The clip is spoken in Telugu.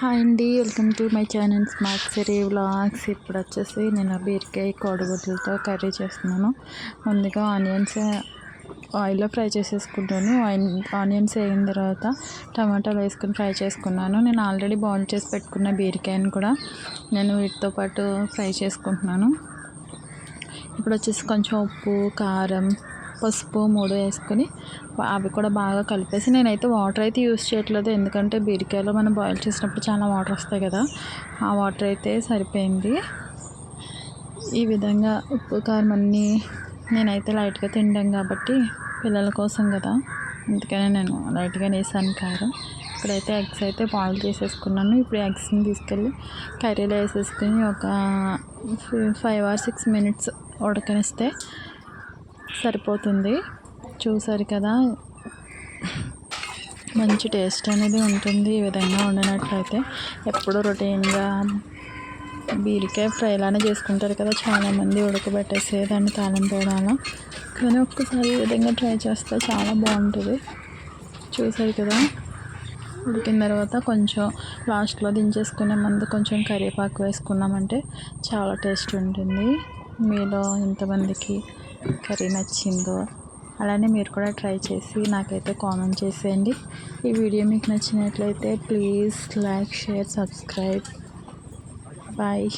హాయ్ అండి. Welcome to my channel smart Siri vlogs. ఇప్పుడు వచ్చేసి నేను బీరకాయ కోడిగుడ్లతో కర్రీ చేస్తున్నాను. ముందుగా ఆనియన్స్ ఆయిల్లో ఫ్రై చేసేసుకుంటాను. ఆనియన్స్ వేగిన తర్వాత టమాటాలు వేసుకుని ఫ్రై చేసుకున్నాను. నేను ఆల్రెడీ బాయిల్ చేసి పెట్టుకున్న బీరకాయని కూడా నేను వీటితో పాటు ఫ్రై చేసుకుంటున్నాను. ఇప్పుడు వచ్చేసి కొంచెం ఉప్పు కారం పసుపు మూడు వేసుకొని అవి కూడా బాగా కలిపేసి నేనైతే వాటర్ అయితే యూస్ చేయట్లేదు. ఎందుకంటే బీరికాయలో మనం బాయిల్ చేసినప్పుడు చాలా వాటర్ వస్తాయి కదా ఆ వాటర్ అయితే సరిపోయింది. ఈ విధంగా ఉప్పు కారం అన్నీ నేనైతే లైట్గా తింటాం కాబట్టి పిల్లల కోసం కదా. అందుకనే నేను లైట్గా వేసాను కారం. ఇప్పుడైతే ఎగ్స్ అయితే బాయిల్ చేసేసుకున్నాను. ఇప్పుడు ఎగ్స్ని తీసుకెళ్ళి కర్రీలో వేసేసుకుని ఒక ఫైవ్ ఆర్ సిక్స్ మినిట్స్ ఉడకనిస్తే సరిపోతుంది. చూసారు కదా? మంచి టేస్ట్ అనేది ఉంటుంది ఈ విధంగా వండినట్లయితే. ఎప్పుడు రొటీన్గా బీరకాయ ఫ్రై లానే చేసుకుంటారు కదా చాలామంది ఉడకబెట్టేసి దాన్ని తాళం పేడాలో కానీ ఒక్కసారి ఈ విధంగా ట్రై చేస్తే చాలా బాగుంటుంది. చూసారు కదా? ఉడికిన తర్వాత కొంచెం లాస్ట్లో దించేసుకునే ముందు కొంచెం కరివేపాకు వేసుకున్నామంటే చాలా టేస్ట్ ఉంటుంది. మీలో ఎంతమందికి కర్రీ నచ్చిందో అలానే మీరు కూడా ట్రై చేసి నాకైతే కామెంట్ చేసేయండి. ఈ వీడియో మీకు నచ్చినట్లయితే please like share subscribe. Bye.